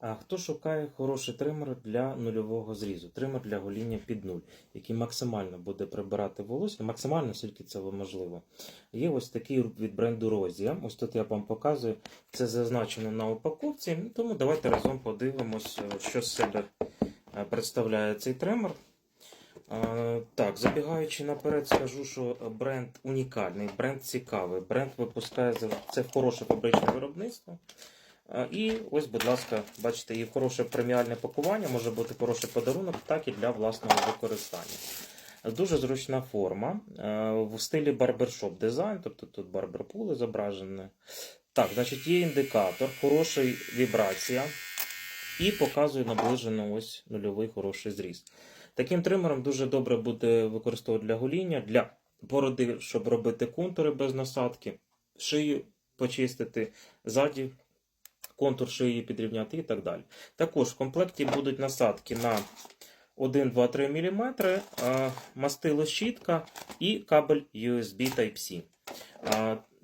Хто шукає хороший тример для нульового зрізу, тример для гоління під нуль, який максимально буде прибирати волосся, максимально скільки це можливо. Є ось такий від бренду Розія. Ось тут я вам показую. Це зазначено на упаковці. Тому давайте разом подивимось, що з себе е, представляє цей тример. Так, забігаючи наперед, скажу, що бренд унікальний, бренд цікавий. Бренд випускає це хороше фабричне виробництво. Е, І ось, будь ласка, бачите, і хороше преміальне пакування, може бути хороший подарунок, так і для власного використання. Дуже зручна форма е, в стилі барбершоп дизайн, тобто тут барберпули зображені. Так, значить, є індикатор, хороша вібрація і показує наближено ось нульовий хороший зріз. Таким тримером дуже добре буде використовувати для гоління, для бороди, щоб робити контури без насадки, шию почистити, ззаді контур шиї підрівняти і так далі. Також в комплекті будуть насадки на 1, 2, 3 мм, мастило щітка і кабель USB Type-C.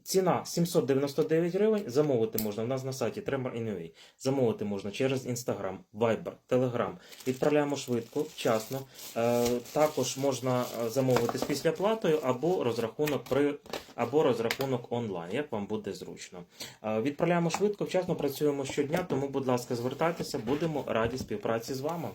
Ціна 799 гривень. Замовити можна у нас на сайті Tremor Anyway. Замовити можна через Instagram, Viber, Telegram. Відправляємо швидко, вчасно. Е, також можна е, замовити з післяплатою або розрахунок при або розрахунок онлайн, як вам буде зручно. Е, відправляємо швидко, вчасно працюємо щодня, тому, будь ласка, звертайтеся, будемо раді співпраці з вами.